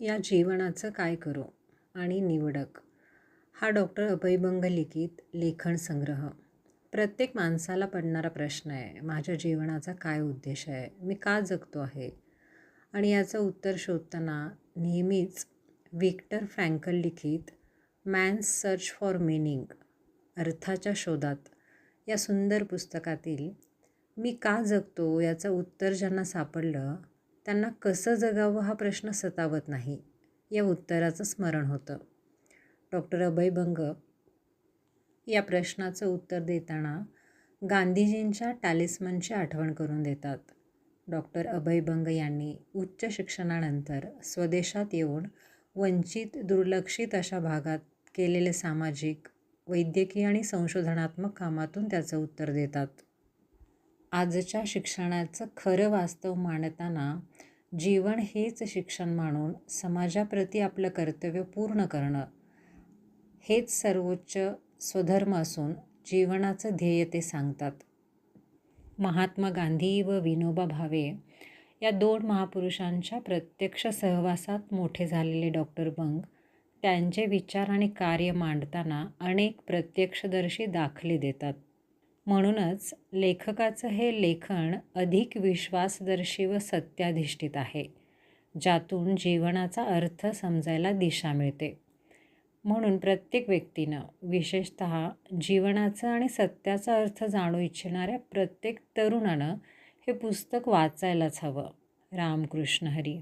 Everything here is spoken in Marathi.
या जीवनाचं काय करू? आणि निवडक. हा डॉक्टर अभयभंग लिखित लेखन संग्रह. प्रत्येक माणसाला पडणारा प्रश्न आहे माझ्या जीवनाचा काय उद्देश आहे? मी का जगतो आहे? आणि याचं उत्तर शोधताना नेहमीच विक्टर फ्रँकल लिखित मॅन्स सर्च फॉर मिनिंग अर्थाच्या शोधात या सुंदर पुस्तकातील मी का जगतो? याचं उत्तर ज्यांना सापडलं त्यांना कसं जगावं हा प्रश्न सतावत नाही या उत्तराचं स्मरण होतं. डॉक्टर अभय बंग या प्रश्नाचं उत्तर देताना गांधीजींच्या टॅलिस्मनची आठवण करून देतात. डॉक्टर अभय बंग यांनी उच्च शिक्षणानंतर स्वदेशात येऊन वंचित दुर्लक्षित अशा भागात केलेले सामाजिक वैद्यकीय आणि संशोधनात्मक कामातून त्याचं उत्तर देतात. आजच्या शिक्षणाचं खरं वास्तव मांडताना जीवन हेच शिक्षण मानून समाजाप्रती आपलं कर्तव्य पूर्ण करणं हेच सर्वोच्च स्वधर्म असून जीवनाचं ध्येय ते सांगतात. महात्मा गांधी व विनोबा भावे या दोन महापुरुषांच्या प्रत्यक्ष सहवासात मोठे झालेले डॉक्टर बंग त्यांचे विचार आणि कार्य मांडताना अनेक प्रत्यक्षदर्शी दाखले देतात. म्हणूनच लेखकाचं हे लेखन अधिक विश्वासदर्शी व सत्याधिष्ठित आहे ज्यातून जीवनाचा अर्थ समजायला दिशा मिळते. म्हणून प्रत्येक व्यक्तीनं विशेषत जीवनाचा आणि सत्याचा अर्थ जाणू इच्छिणाऱ्या प्रत्येक तरुणानं हे पुस्तक वाचायलाच हवं. रामकृष्ण हरी